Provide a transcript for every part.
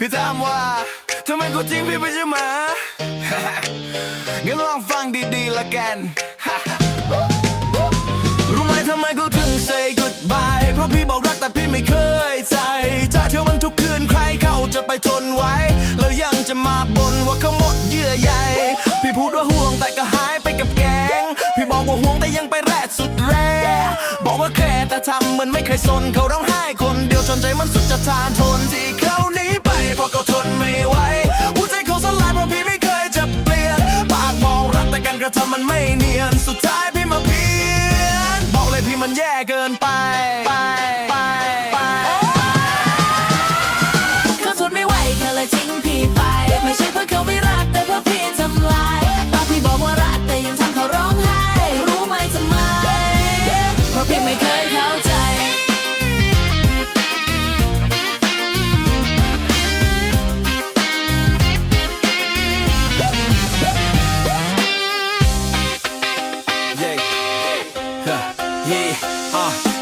พี่ถามว่าทำไมกูทิ้งพี่ไปใช่ไหมงั้นลองฟังดีๆละกัน รู้ไหมทำไมกูถึง say goodbye เพราะพี่บอกรักแต่พี่ไม่เคยใจจะเที่ยวมันทุกคืนใครเขาจะไปทนไว้ แล้วยังจะมาบ่นว่าเขาหมดเยื่อใยพี่พูดว่าห่วงแต่ก็หายไปกับแกง พี่บอกว่าห่วงแต่ยังไปแรดสุดแรง บอกว่าแค่แต่ทำเหมือนไม่เคยสนเขาร้องไห้คนเดียวจนใจมันสุดจะทานทนที่เขาหนีไปเพราะเขาทนไม่ไหวหัวใจเขาสลายเพราะพี่ไม่เคยจะเปลี่ยนปากบอกรักแต่การกระทำมันไม่เนียนสุดท้ายพี่มาเพี้ยนบอกเลยพี่มันแย่เกินไป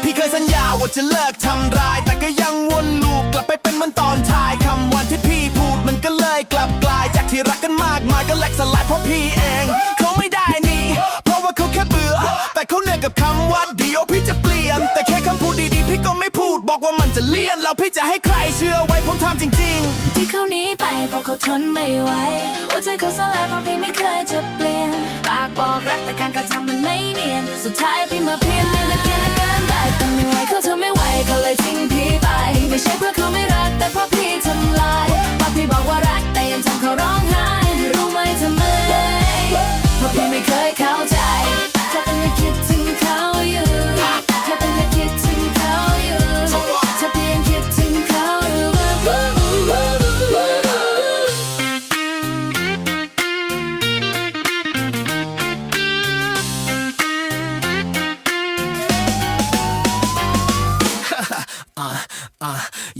พี่เคยสัญญาว่าจะเลิกทำร้าย แต่ก็ยังวนลูปกลับไปเป็นมือนตอนท้ายคำวันที่พี่พูดมันก็เลยกลับกลาย จากที่รักกันมากมายก็แหลกสลายเพราะพี่เองเขาไม่ได้นี่ เพราะว่าเขาแค่เบื่อ แต่เขาเหนื่อยกับคำว่าเดียวพี่จะเปลี่ยน แต่แค่คำพูดดีๆ พี่ก็ไม่พูดบอกว่ามันจะเลี่ยน แล้วพี่จะให้ใครเชื่อไว้ผมทำจริง ๆ ที่เขาหนีไปเพราะเขาทนไม่ไหวหัวใจเขาสลายเพราะพี่ไม่เคยจะเปลี่ยน ปากบอกรักแต่การกระทำมันไม่เนียน สุดท้ายพี่มาเพี้ยนเละเกินละเกิน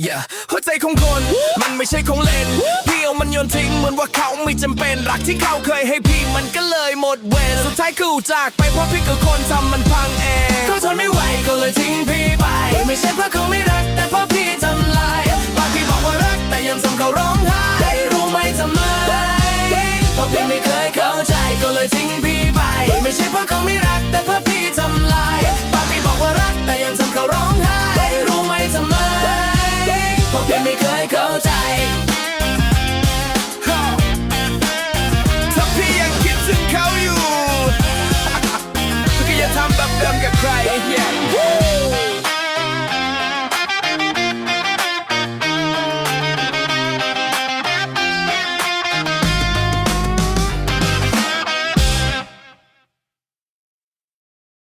yeah หัวใจของคน มันไม่ใช่ของเล่น พี่เอามันโยนทิ้งเหมือนว่าเขาไม่จำเป็น รักที่เขาเคยให้พี่มันก็เลยหมดเวรสุดท้ายกูจากไปเพราะพี่กับคนทำมันพังเองเขาทนไม่ไหวก็เลยทิ้งพี่ไป ไม่ใช่เพราะเขาไม่รัก